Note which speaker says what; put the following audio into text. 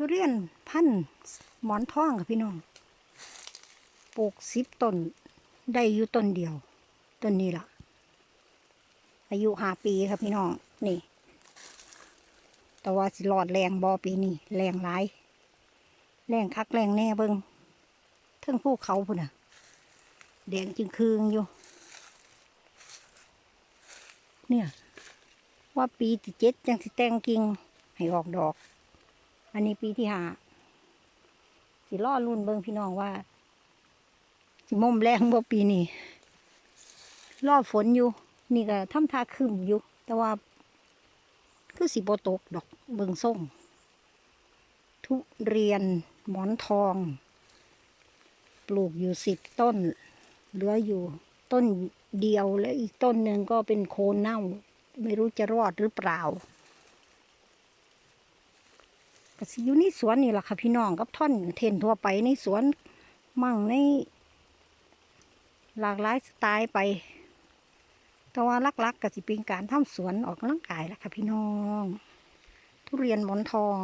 Speaker 1: ทุเรียนพันธุ์หมอนทองค่ะพี่น้อง ปลูกสิบต้น ได้อยู่ต้นเดียว ต้นนี้ล่ะ อายุห้าปีครับพี่น้อง นี่ แต่ว่าสิรอดแรงบอปีนี้แรงหลาย แรงคักแรงแน่เบิงเทั้งภูเขาพุ่นน่ะแดงจึงคืงอยู่ เนี่ย ว่าปีที่เจ็ดจังสิแตงกิ่งให้ออกดอก อันนี้ปีที่ห้าสิล่อรุ่นเบิงพี่น้องว่า สิมมแรงบ่ปีนี้รอฝนอยู่ นี่ก็ทำทาครึมอยู่ แต่ว่า คือสิบตกดอกเบิงส่งทุเรียนหมอนทอง ปลูกอยู่สิบต้น เหลืออยู่ต้นเดียวและอีกต้นหนึ่งก็เป็นโคนเน่า ไม่รู้จะรอดหรือเปล่า ก็สิอยู่ในสวนนี่แหละค่ะพี่น้องกับท่อนเทนทั่วไปในสวนมั่งใน หลากหลายสไตล์ไป แต่ว่าลักๆกก็สิเป็นการทำสวนออกกำลังกายแหละค่ะพี่น้อง ทุเรียนหมอนทอง